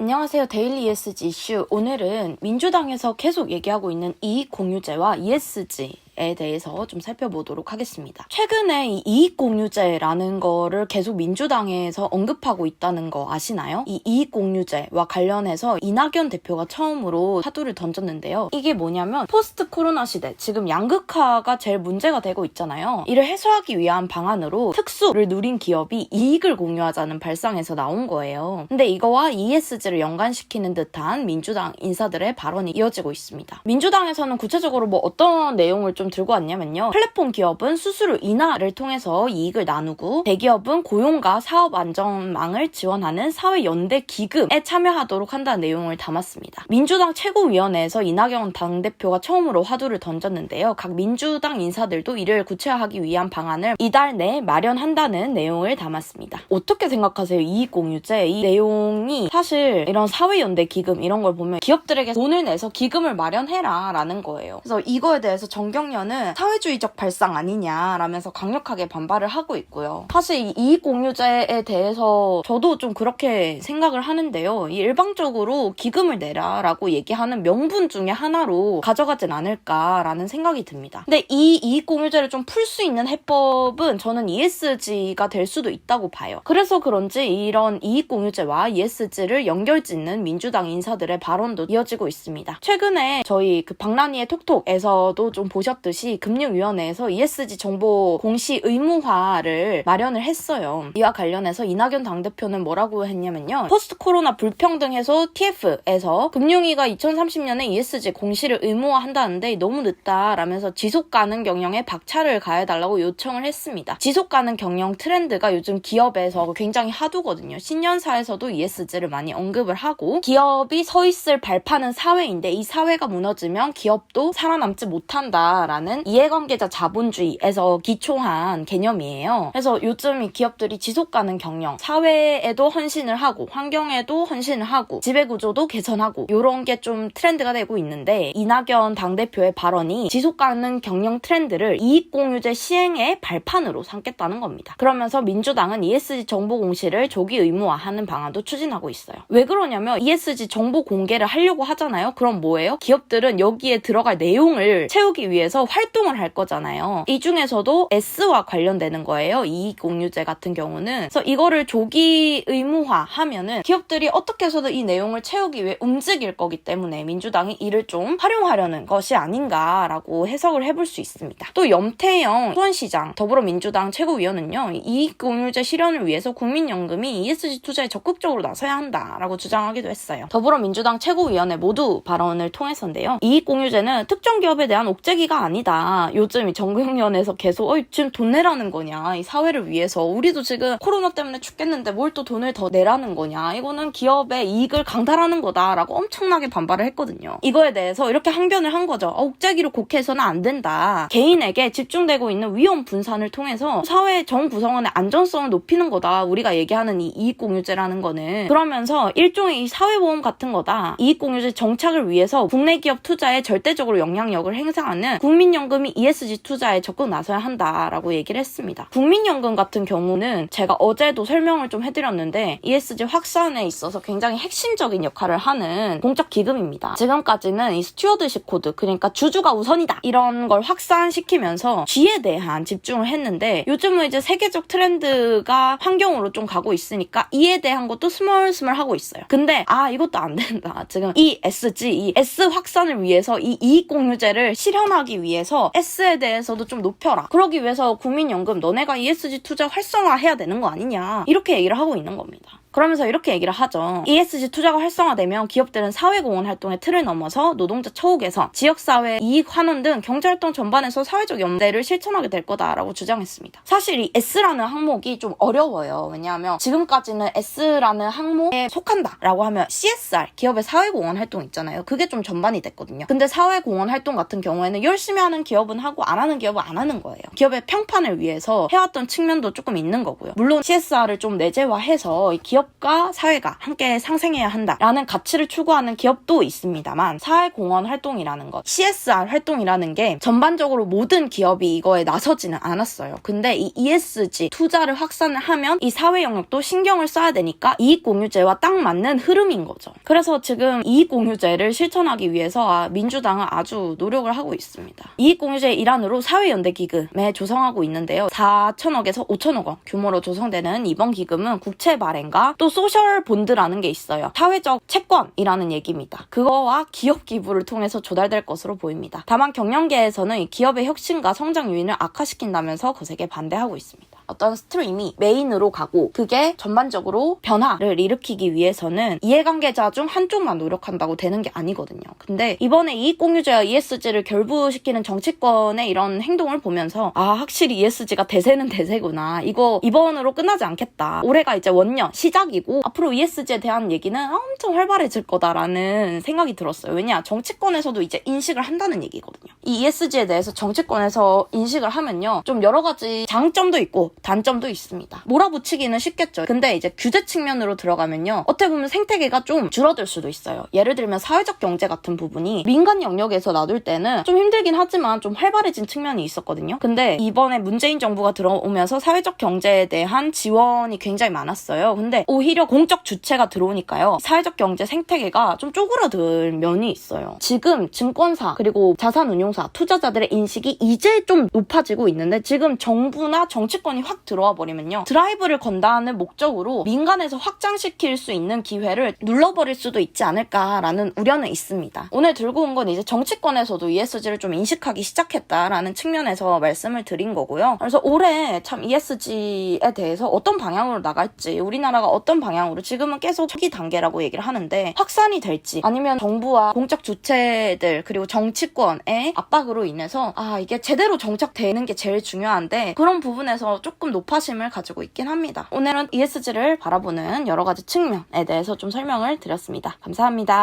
안녕하세요. 데일리 ESG 이슈. 오늘은 민주당에서 계속 얘기하고 있는 이익 공유제와 ESG. 에 대해서 좀 살펴보도록 하겠습니다. 최근에 이 이익공유제라는 거를 계속 민주당에서 언급하고 있다는 거 아시나요? 이 이익공유제와 관련해서 이낙연 대표가 처음으로 사두를 던졌는데요. 이게 뭐냐면 포스트 코로나 시대 지금 양극화가 제일 문제가 되고 있잖아요. 이를 해소하기 위한 방안으로 특수를 누린 기업이 이익을 공유하자는 발상에서 나온 거예요. 근데 이거와 ESG를 연관시키는 듯한 민주당 인사들의 발언이 이어지고 있습니다. 민주당에서는 구체적으로 뭐 어떤 내용을 좀 들고 왔냐면요. 플랫폼 기업은 수수료 인하를 통해서 이익을 나누고 대기업은 고용과 사업 안전망을 지원하는 사회연대 기금에 참여하도록 한다는 내용을 담았습니다. 민주당 최고위원회에서 이낙연 당대표가 처음으로 화두를 던졌는데요. 각 민주당 인사들도 이를 구체화하기 위한 방안을 이달 내에 마련한다는 내용을 담았습니다. 어떻게 생각하세요? 이익공유제 이 내용이 사실 이런 사회연대 기금 이런 걸 보면 기업들에게 돈을 내서 기금을 마련해라 라는 거예요. 그래서 이거에 대해서 정경련 은 사회주의적 발상 아니냐라면서 강력하게 반발을 하고 있고요. 사실 이 이익공유제에 대해서 저도 좀 그렇게 생각을 하는데요. 이 일방적으로 기금을 내라라고 얘기하는 명분 중에 하나로 가져가진 않을까라는 생각이 듭니다. 근데 이 이익 공유제를 좀 풀 수 있는 해법은 저는 ESG가 될 수도 있다고 봐요. 그래서 그런지 이런 이익 공유제와 ESG를 연결 짓는 민주당 인사들의 발언도 이어지고 있습니다. 최근에 저희 그 박란이의 톡톡에서도 좀 보셨 듯이 금융위원회에서 ESG 정보 공시 의무화를 마련을 했어요. 이와 관련해서 이낙연 당대표는 뭐라고 했냐면요. 포스트 코로나 불평등 해소 TF에서 금융위가 2030년에 ESG 공시를 의무화한다는데 너무 늦다라면서 지속 가능 경영에 박차를 가해달라고 요청을 했습니다. 지속 가능 경영 트렌드가 요즘 기업에서 굉장히 하두거든요. 신년사에서도 ESG를 많이 언급을 하고 기업이 서 있을 발판은 사회인데 이 사회가 무너지면 기업도 살아남지 못한다 라는 이해관계자 자본주의에서 기초한 개념이에요. 그래서 요즘 이 기업들이 지속 가능 경영, 사회에도 헌신을 하고 환경에도 헌신을 하고 지배 구조도 개선하고 이런 게 좀 트렌드가 되고 있는데 이낙연 당대표의 발언이 지속 가능 경영 트렌드를 이익 공유제 시행의 발판으로 삼겠다는 겁니다. 그러면서 민주당은 ESG 정보 공시를 조기 의무화하는 방안도 추진하고 있어요. 왜 그러냐면 ESG 정보 공개를 하려고 하잖아요. 그럼 뭐예요? 기업들은 여기에 들어갈 내용을 채우기 위해서 활동을 할 거잖아요. 이 중에서도 S와 관련되는 거예요. 이익 공유제 같은 경우는. 그래서 이거를 조기 의무화 하면은 기업들이 어떻게 해서든 이 내용을 채우기 위해 움직일 거기 때문에 민주당이 이를 좀 활용하려는 것이 아닌가라고 해석을 해볼 수 있습니다. 또 염태영 수원시장 더불어민주당 최고위원은요. 이익 공유제 실현을 위해서 국민연금이 ESG 투자에 적극적으로 나서야 한다라고 주장하기도 했어요. 더불어민주당 최고위원회 모두 발언을 통해서인데요. 이익 공유제는 특정 기업에 대한 옥죄기가 아 니다. 요즘 이 정경련에서 계속 어, 지금 돈 내라는 거냐. 이 사회를 위해서 우리도 지금 코로나 때문에 죽겠는데 뭘 또 돈을 더 내라는 거냐. 이거는 기업의 이익을 강탈하는 거다라고 엄청나게 반발을 했거든요. 이거에 대해서 이렇게 항변을 한 거죠. 어, 옥죄기로 곡해서는 안 된다. 개인에게 집중되고 있는 위험 분산을 통해서 사회 전 구성원의 안전성을 높이는 거다. 우리가 얘기하는 이 이익공유제라는 거는 그러면서 일종의 이 사회보험 같은 거다. 이익공유제 정착을 위해서 국내 기업 투자에 절대적으로 영향력을 행사하는 국민 연금이 ESG 투자에 적극 나서야 한다라고 얘기를 했습니다. 국민연금 같은 경우는 제가 어제도 설명을 좀 해드렸는데 ESG 확산에 있어서 굉장히 핵심적인 역할을 하는 공적 기금입니다. 지금까지는 이 스튜어드십 코드 그러니까 주주가 우선이다 이런 걸 확산시키면서 G에 대한 집중을 했는데 요즘은 이제 세계적 트렌드가 환경으로 좀 가고 있으니까 E에 대한 것도 스멀스멀 하고 있어요. 근데 아 이것도 안 된다. 지금 ESG, 이 S 확산을 위해서 이 이익 공유제를 실현하기 위해 서 S에 대해서도 좀 높여라. 그러기 위해서 국민연금 너네가 ESG 투자 활성화해야 되는 거 아니냐 이렇게 얘기를 하고 있는 겁니다. 그러면서 이렇게 얘기를 하죠. ESG 투자가 활성화되면 기업들은 사회공헌 활동의 틀을 넘어서 노동자 처우 개선, 지역사회 이익 환원 등 경제활동 전반에서 사회적 연대를 실천하게 될 거다라고 주장했습니다. 사실 이 S라는 항목이 좀 어려워요. 왜냐하면 지금까지는 S라는 항목에 속한다라고 하면 CSR, 기업의 사회공헌 활동 있잖아요. 그게 좀 전반이 됐거든요. 근데 사회공헌 활동 같은 경우에는 열심히 하는 기업은 하고 안 하는 기업은 안 하는 거예요. 기업의 평판을 위해서 해왔던 측면도 조금 있는 거고요. 물론 CSR을 좀 내재화해서 이 기업 기업과 사회가 함께 상생해야 한다라는 가치를 추구하는 기업도 있습니다만 사회공헌 활동이라는 것, CSR 활동이라는 게 전반적으로 모든 기업이 이거에 나서지는 않았어요. 근데 이 ESG 투자를 확산을 하면 이 사회 영역도 신경을 써야 되니까 이익 공유제와 딱 맞는 흐름인 거죠. 그래서 지금 이익 공유제를 실천하기 위해서 아, 민주당은 아주 노력을 하고 있습니다. 이익 공유제 일환으로 사회연대 기금에 조성하고 있는데요. 4천억에서 5천억 원 규모로 조성되는 이번 기금은 국채 발행과 또 소셜 본드라는 게 있어요. 사회적 채권이라는 얘기입니다. 그거와 기업 기부를 통해서 조달될 것으로 보입니다. 다만 경영계에서는 이 기업의 혁신과 성장 요인을 악화시킨다면서 거세게 반대하고 있습니다. 어떤 스트림이 메인으로 가고 그게 전반적으로 변화를 일으키기 위해서는 이해관계자 중 한쪽만 노력한다고 되는 게 아니거든요. 근데 이번에 이익공유제와 ESG를 결부시키는 정치권의 이런 행동을 보면서 아 확실히 ESG가 대세는 대세구나. 이거 이번으로 끝나지 않겠다. 올해가 이제 원년 시작이고 앞으로 ESG에 대한 얘기는 엄청 활발해질 거다라는 생각이 들었어요. 왜냐 정치권에서도 이제 인식을 한다는 얘기거든요. 이 ESG에 대해서 정치권에서 인식을 하면요 좀 여러 가지 장점도 있고 단점도 있습니다. 몰아붙이기는 쉽겠죠. 근데 이제 규제 측면으로 들어가면요. 어떻게 보면 생태계가 좀 줄어들 수도 있어요. 예를 들면 사회적 경제 같은 부분이 민간 영역에서 놔둘 때는 좀 힘들긴 하지만 좀 활발해진 측면이 있었거든요. 근데 이번에 문재인 정부가 들어오면서 사회적 경제에 대한 지원이 굉장히 많았어요. 근데 오히려 공적 주체가 들어오니까요. 사회적 경제 생태계가 좀 쪼그라든 면이 있어요. 지금 증권사 그리고 자산 운용 사 투자자들의 인식이 이제 좀 높아지고 있는데 지금 정부나 정치권이 확 들어와 버리면요. 드라이브를 건다는 목적으로 민간에서 확장시킬 수 있는 기회를 눌러버릴 수도 있지 않을까라는 우려는 있습니다. 오늘 들고 온 건 이제 정치권에서도 ESG를 좀 인식하기 시작했다라는 측면에서 말씀을 드린 거고요. 그래서 올해 참 ESG에 대해서 어떤 방향으로 나갈지 우리나라가 어떤 방향으로 지금은 계속 초기 단계라고 얘기를 하는데 확산이 될지 아니면 정부와 공적 주체들 그리고 정치권의 압박으로 인해서 아 이게 제대로 정착되는 게 제일 중요한데 그런 부분에서 조금 높아심을 가지고 있긴 합니다. 오늘은 ESG를 바라보는 여러 가지 측면에 대해서 좀 설명을 드렸습니다. 감사합니다.